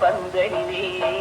பந்தனிலே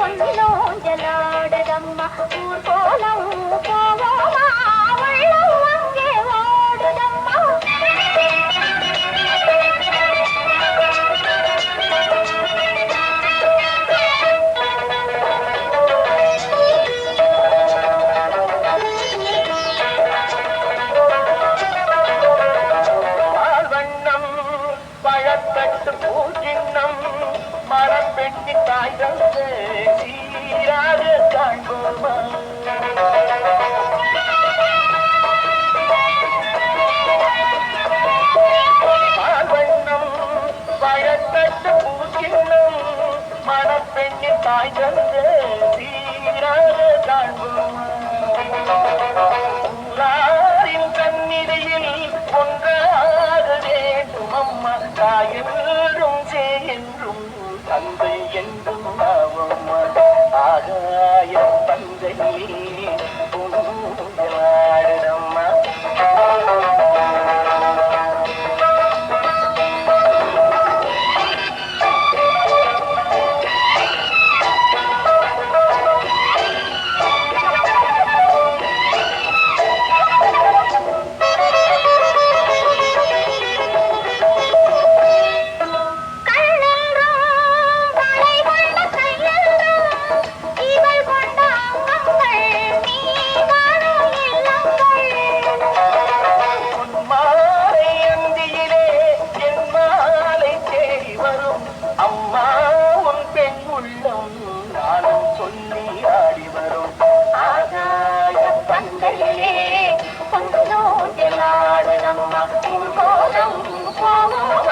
పొన్నిలో జలాడదమ్మ ఊర్కోలం கட்டத்து பூக்கினும் மணப்பெண்ணு தாய் தந்து தீராக காண்போம். ஊராரின் கண்ணிடையில் ஒன்றாக வேண்டும் அம்மா தாயென்றும் சே என்றும் தந்தை என்றும் ஆக సంతోషలాడనమ్మ ఇంకోనం ఇంకోనం